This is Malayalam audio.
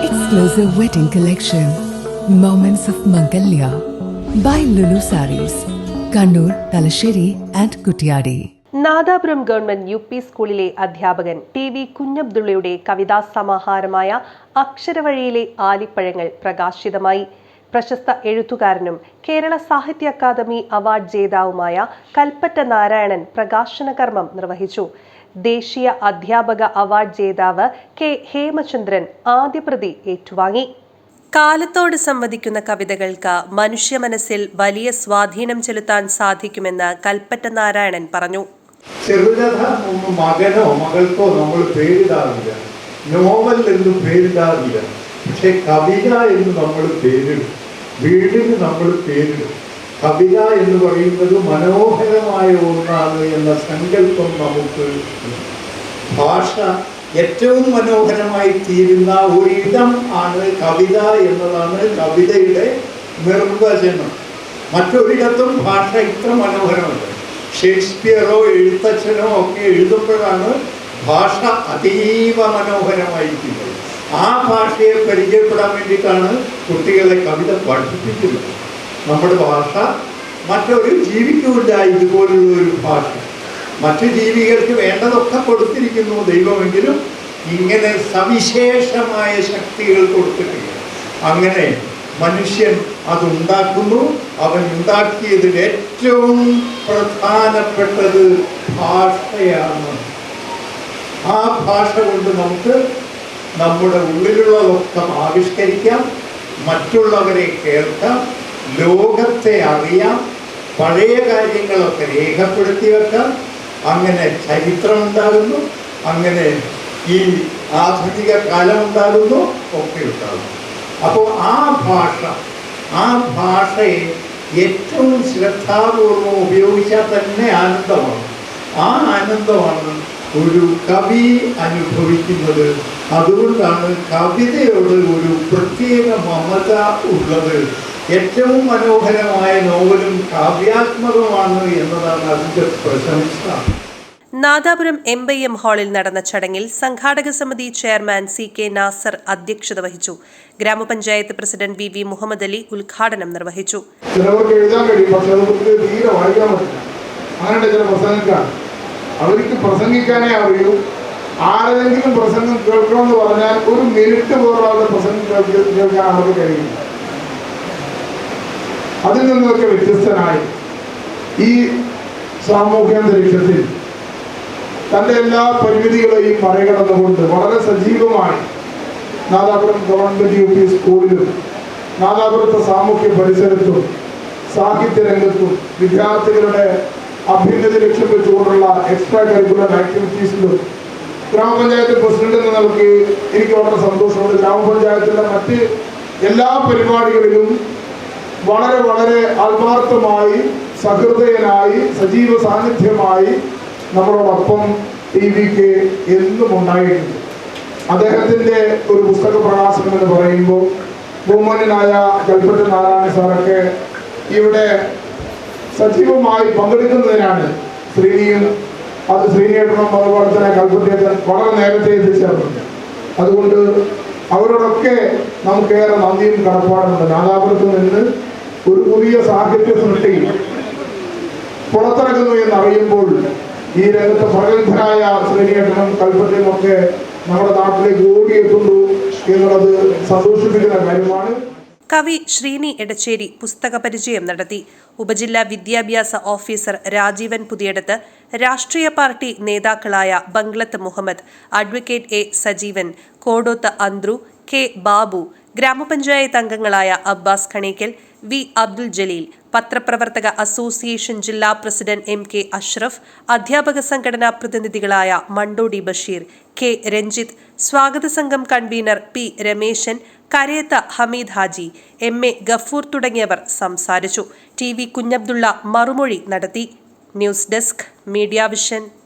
Exclusive wedding collection. Moments of Mangalya. By Lulu Saris. Kannur, Talasheri and Kutyadi. Nadapuram government U P സ്കൂളിലെ അധ്യാപകൻ ടി വി കുഞ്ഞബ്ദുള്ളയുടെ കവിതാ സമാഹാരമായ അക്ഷരവഴിയിലെ ആലിപ്പഴങ്ങൾ പ്രകാശിതമായി പ്രശസ്ത എഴുത്തുകാരനും കേരള സാഹിത്യ അക്കാദമി അവാർഡ് ജേതാവുമായ കൽപ്പറ്റ നാരായണൻ പ്രകാശന കർമ്മം നിർവഹിച്ചു ദേശീയ അധ്യാപക അവാർഡ് ജേതാവ് കെ ഹേമചന്ദ്രൻ ആദ്യപ്രതി ഏറ്റുവാങ്ങി. കാലത്തോട് സംവദിക്കുന്ന കവിതകൾക്ക് മനുഷ്യ മനസ്സിൽ വലിയ സ്വാധീനം ചെലുത്താൻ സാധിക്കുമെന്ന് കൽപ്പറ്റ നാരായണൻ പറഞ്ഞു. ചെറുകഥ മകനോ മകൾക്കോ നമ്മൾ പേരിടാറില്ല. നോവൽ എന്ന് പേരിടാറില്ല. പക്ഷെ കവിത എന്ന് നമ്മൾ പേരിടും. വീടിന് നമ്മൾ പേരിടും. കവിത എന്ന് പറയുന്നത് മനോഹരമായ ഒന്നാണ് എന്ന സങ്കല്പം നമുക്ക് ഭാഷ ഏറ്റവും മനോഹരമായി തീരുന്ന ഒരിടം ആണ് കവിത എന്നതാണ് കവിതയുടെ നിർവചനം. മറ്റൊരിടത്തും ഭാഷ ഇത്ര മനോഹരമല്ല. ഷേക്സ്പിയറോ എഴുത്തച്ഛനോ ഒക്കെ എഴുതുമ്പോഴാണ് ഭാഷ അതീവ മനോഹരമായിരിക്കുന്നത്. ആ ഭാഷയെ പരിചയപ്പെടാൻ വേണ്ടിയിട്ടാണ് കുട്ടികളെ കവിത പഠിപ്പിക്കുന്നത്. നമ്മുടെ ഭാഷ മറ്റൊരു ജീവിക്കുമില്ല ഇതുപോലുള്ള ഒരു ഭാഷ. മറ്റു ജീവികൾക്ക് വേണ്ടതൊക്കെ കൊടുത്തിരിക്കുന്നു ദൈവമെങ്കിലും ഇങ്ങനെ സവിശേഷമായ ശക്തികൾ കൊടുത്തിട്ടില്ല. അങ്ങനെ മനുഷ്യൻ അതുണ്ടാക്കുന്നു. അവൻ ഉണ്ടാക്കിയതിൽ ഏറ്റവും പ്രധാനപ്പെട്ടത് ഭാഷയാണ്. ആ ഭാഷ കൊണ്ട് നമുക്ക് നമ്മുടെ ഉള്ളിലുള്ളതൊക്കെ ആവിഷ്കരിക്കാം മറ്റുള്ളവരെ കേൾക്കാം ലോകത്തെ അറിയാം പഴയ കാര്യങ്ങളൊക്കെ രേഖപ്പെടുത്തി വെക്കാം. അങ്ങനെ ചരിത്രം ഉണ്ടാകുന്നു അങ്ങനെ ഈ ആധുനിക കാലം ഉണ്ടാകുന്നു ഒക്കെ ഉണ്ടാകുന്നു. അപ്പോൾ ആ ഭാഷ ആ ഭാഷയെ ഏറ്റവും ശ്രദ്ധാപൂർവം ഉപയോഗിച്ചാൽ തന്നെ ആനന്ദമാണ്. ആ ആനന്ദമാണ് ഒരു കവി അനുഭവിക്കുന്നത്. അതുകൊണ്ടാണ് കവിതയോട് ഒരു പ്രത്യേക മമത ഉള്ളത്. ഏറ്റവും മനോഹരമായ നോവലും കാവ്യാത്മകമാണ് എന്നതാണ് അതിന്റെ പ്രശംസ. നാദാപുരം എം ബൈ എം ഹാളിൽ നടന്ന ചടങ്ങിൽ സംഘാടക സമിതി ചെയർമാൻ സി കെ നാസർ അധ്യക്ഷത വഹിച്ചു. ഗ്രാമപഞ്ചായത്ത് president V V Muhammad Ali ഉദ്ഘാടനം നിർവഹിച്ചു. അങ്ങനെയുള്ള ചില പ്രസംഗക്കാണ് അവർക്ക് പ്രസംഗിക്കാനേ അറിയൂ. ആരെങ്കിലും പ്രസംഗം കേൾക്കണമെന്ന് പറഞ്ഞാൽ ഒരു മിനിറ്റ് പോലും അവരുടെ പ്രസംഗം കേൾക്കാൻ അവർക്ക് കഴിയില്ല. അതിൽ നിന്നൊക്കെ വ്യത്യസ്തനായി ഈ സാമൂഹ്യാന്തരീക്ഷത്തിൽ തന്റെ എല്ലാ പരിമിതികളെയും മറികടന്നുകൊണ്ട് വളരെ സജീവമായി നാദാപുരം ഗവൺമെന്റ് യു പി സ്കൂളിലും നാദാപുരത്തെ സാമൂഹ്യ പരിസരത്തും സാഹിത്യ രംഗത്തും വിദ്യാർത്ഥികളുടെ അഭ്യുന്നതി ലക്ഷ്യം വെച്ചുകൊണ്ടുള്ള എക്സ്ട്രാ കരിക്കുലർ ആക്ടിവിറ്റീസിലും ഗ്രാമപഞ്ചായത്ത് പ്രസിഡന്റ് എന്ന നിലയ്ക്ക് എനിക്ക് വളരെ സന്തോഷമുണ്ട്. ഗ്രാമപഞ്ചായത്തിലെ മറ്റ് എല്ലാ പരിപാടികളിലും വളരെ വളരെ ആത്മാർത്ഥമായി സഹൃദയനായി സജീവ സാന്നിധ്യമായി നമ്മളോടൊപ്പം ടി വിക്ക് എന്നും ഉണ്ടായിട്ടുണ്ട്. അദ്ദേഹത്തിന്റെ ഒരു പുസ്തക പ്രകാശനം എന്ന് പറയുമ്പോൾ ബഹുമാന്യനായ കൽപ്പറ്റ നാരായണ സാറൊക്കെ ഇവിടെ സജീവമായി പങ്കെടുക്കുന്നതിനാണ് ശ്രീനിയും അത് ശ്രീനിയേട്ടനും അതുപോലെ തന്നെ കൽപ്പറ്റേട്ടൻ വളരെ നേരത്തെ എത്തിച്ചേർന്നുണ്ട് അതുകൊണ്ട് അവരോടൊക്കെ നമുക്കേറെ നന്ദിയും കടപ്പാടുമുണ്ട്. നാദാപുരത്ത് നിന്ന് ഒരു പുതിയ സാഹിത്യ സൃഷ്ടി പുറത്തിറങ്ങുന്നു എന്നറിയുമ്പോൾ ഈ രംഗത്ത് പ്രഗത്ഭരായ ശ്രീനിയേട്ടനും കൽപ്പറ്റയും ഒക്കെ നമ്മുടെ നാട്ടിലേക്ക് ഓടിയെത്തുന്നു എന്നുള്ളത് സന്തോഷിപ്പിക്കുന്ന കാര്യമാണ്. കവി ശ്രീനി എടച്ചേരി പുസ്തക പരിചയം നടത്തി. ഉപജില്ലാ വിദ്യാഭ്യാസ ഓഫീസർ രാജീവൻ പുതിയടത്ത്. രാഷ്ട്രീയ പാർട്ടി നേതാക്കളായ Banglath Muhammad advocate A Sajeevan Kodoth Anthru K Babu ഗ്രാമപഞ്ചായത്ത് അംഗങ്ങളായ അബ്ബാസ് ഖണീക്കൽ വി. അബ്ദുൽ ജലീൽ പത്രപ്രവർത്തക അസോസിയേഷൻ ജില്ലാ പ്രസിഡന്റ് എം. കെ. അഷ്റഫ് അധ്യാപക സംഘടനാ പ്രതിനിധികളായ മണ്ടോടി ബഷീർ കെ. രഞ്ജിത്ത് സ്വാഗത സംഘം convener P. Rameshan Karayath Hameed Haji M. A. Gafoor തുടങ്ങിയവർ സംസാരിച്ചു. ടി. വി. കുഞ്ഞബ്ദുള്ള മറുമൊഴി നടത്തി. News desk media vision.